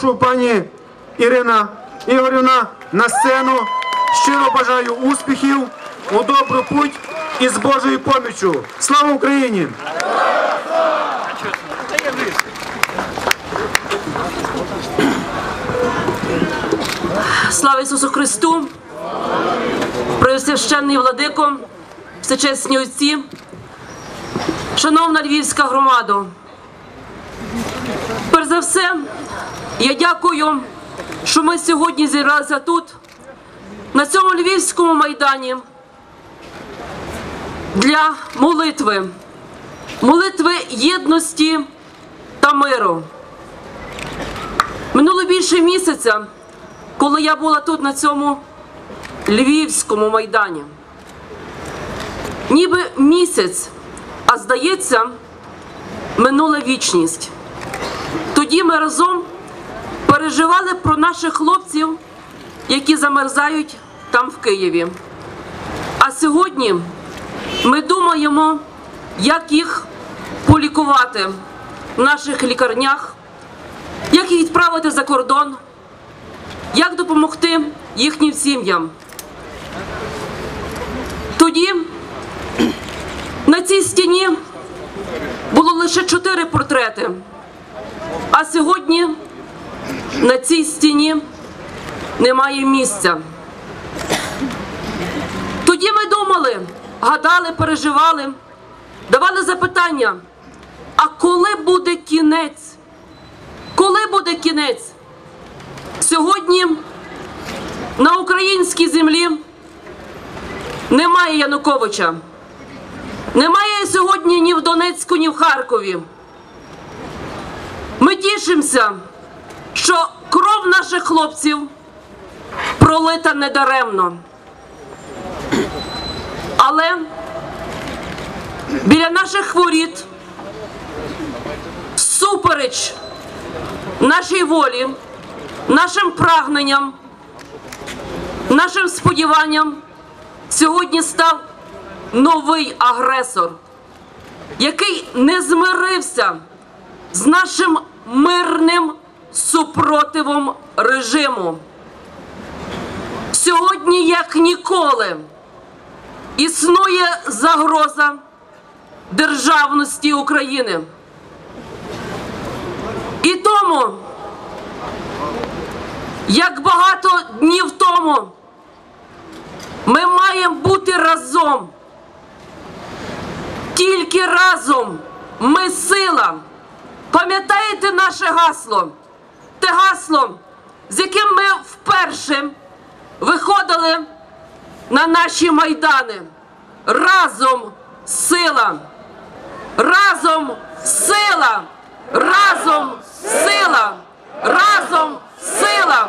Прошу пані Ірина Ігорівна на сцену. Щиро бажаю успіхів у добру путь і з Божою поміччю. Слава Україні! Слава Ісусу Христу! Преосвященний владико, всечесні отці, шановна львівська громада. Перш за все, я дякую, що ми сьогодні зібралися тут, на цьому львівському майдані, для молитви, молитви єдності та миру. Минуло більше місяця коли я була тут на цьому львівському майдані. Ніби місяць, а здається, минула вічність. Тоді ми разом переживали про наших хлопців, які замерзають там в Києві. А сьогодні ми думаємо, як їх полікувати в наших лікарнях, як їх відправити за кордон як допомогти їхнім сім'ям. Тоді на цій стіні було лише чотири портрети, а сьогодні на цій стіні немає місця. Тоді ми думали, гадали, переживали, давали запитання, а коли буде кінець? Коли буде кінець? Сьогодні на українській землі немає Януковича. Немає сьогодні ні в Донецьку, ні в Харкові. Ми тішимося, наших хлопців пролита недаремно. Але біля наших хворіт супереч нашій волі нашим прагненням, нашим сподіванням сьогодні став новий агресор, який не змирився з нашим мирним супротивом режиму. Сьогодні, як ніколи, існує загроза державності України. І тому як багато днів тому ми маємо бути разом. Тільки разом ми сила. Пам'ятаєте наше гасло? Те гасло, з яким ми вперше виходили на наші майдани. Разом сила. Разом сила. Разом сила. Разом сила.